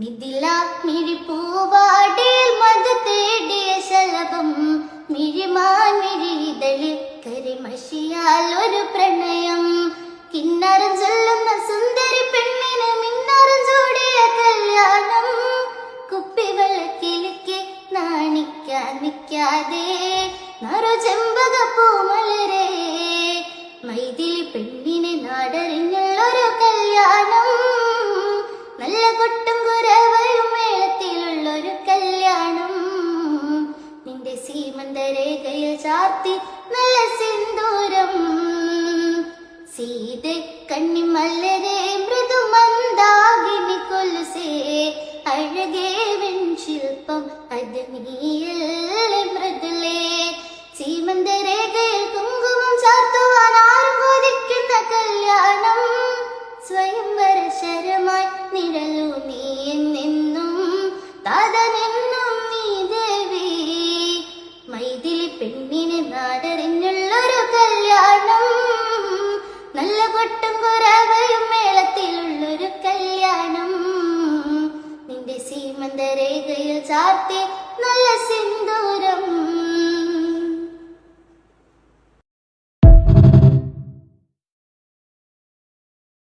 മിഥില മിഴിപ്പൂവാടിൽ മധു തേടിയ ശലഭം മിഴിമാൻ മിഴിതളിൽ കരിമഷിയാൽ ഒരു പ്രണയം. കിന്നരം ചൊല്ലുന്ന സുന്ദരി പെണ്ണിന് മിന്നറും ചൂടിയ കല്യാണം. കുപ്പിവെള്ളക്കിലുക്കി നാണിക്കാൻ നിൽക്കാതെ നറു ചെമ്പക പൂമലരെ നിന്റെ ചാത്തി നല്ല സിന്ദൂരം. സീത കണ്ണിമല്ലരെ മൃദു മന്ദാകിനി കൊലുസേ അഴകേ വെൺശില്പം അത് നീയല്ലേ മൃദുലേ. സീമന്തരേഖയിൽ കുങ്കുമം ചാർത്തുവാൻ ആരും കല്യാണം. സ്വയംവര ശരമായി നിഴലു നാടറിഞ്ഞുള്ളൊരു കല്യാണം. നല്ല കൊട്ടും കുരവയും മേളത്തിലുള്ളൊരു കല്യാണം. നിന്റെ സീമന്തരേഖയിൽ ചാർത്തി